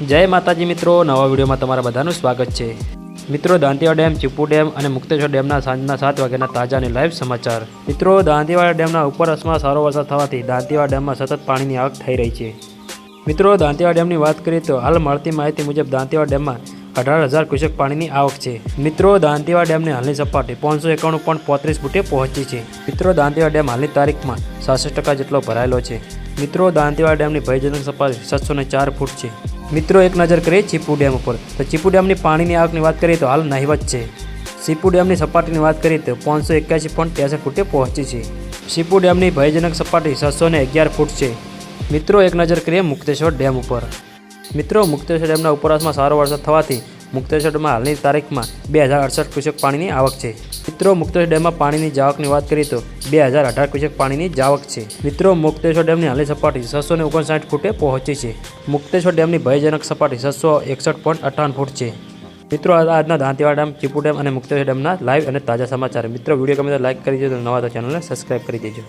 જય માતાજી મિત્રો, નવા વિડીયોમાં તમારા બધાનું સ્વાગત છે. મિત્રો, દાંતીવાડા ડેમ, ચીપુ ડેમ અને મુક્તેશ્વર ડેમના સાંજના સાત વાગ્યાના તાજા અને લાઈવ સમાચાર. મિત્રો, દાંતીવાડા ડેમના ઉપર અસમાં સારો વરસાદ થવાથી દાંતીવાડા ડેમમાં સતત પાણીની આવક થઈ રહી છે. મિત્રો, દાંતીવાડા ડેમની વાત કરીએ તો હાલ મળતી માહિતી મુજબ દાંતીવાડા ડેમમાં અઢાર હજાર ક્યુસેક પાણીની આવક છે. મિત્રો, દાંતીવાડા ડેમની હાલની સપાટી પાંચસો એકાણું પોઈન્ટ પોત્રીસ ફૂટે પહોંચી છે. મિત્રો, દાંતીવાડા ડેમ હાલની તારીખમાં સાસઠ ટકા જેટલો ભરાયેલો છે. મિત્રો, દાંતીવાડા ડેમની ભયજનક સપાટી સાતસો ચાર ફૂટ છે. મિત્રો એક નજર કરીએ ચીપુ ડેમ ઉપર. તો ચીપુ ડેમની પાણીની આવકની વાત કરીએ તો હાલ નહીવત છે. સીપુ ડેમની સપાટીની વાત કરીએ તો પાંચસો એક્યાસી પોઈન્ટ ત્રેસઠ ફૂટે પહોંચી છે. સીપુ ડેમની ભયજનક સપાટી છસો ને અગિયાર ફૂટ છે. મિત્રો એક નજર કરીએ મુક્તેશ્વર ડેમ ઉપર. મિત્રો મુક્તેશ્વર ડેમના ઉપરવાસમાં સારો વરસાદ થવાથી મુક્તેશ્વરમાં હાલની તારીખમાં બે હજાર અડસઠ ક્યુસેક પાણીની આવક છે. મિત્રો મુક્તેશ્વર ડેમમાં પાણીની જાવકની વાત કરીએ તો બે હજાર અઢાર ક્યુસેક પાણીની જાવક છે. મિત્રો મુક્તેશ્વર ડેમની હાલની સપાટી છસો ને ઓગણસાઠ ફૂટે પહોંચી છે. મુક્તેશ્વર ડેમની ભયજનક સપાટી છસો એકસઠ પોઈન્ટ અઠાવન ફૂટ છે. મિત્રો આજના દાંતીવાડા ડેમ ચીપુ ડેમ અને મુક્તેશ્વર ડેમના લાઈવ અને તાજા સમાચાર. મિત્રો, વીડિયો ગમે તો લાઈક કરી દેજો નવા તો ચેનલને સબસ્ક્રાઈબ કરી દેજો.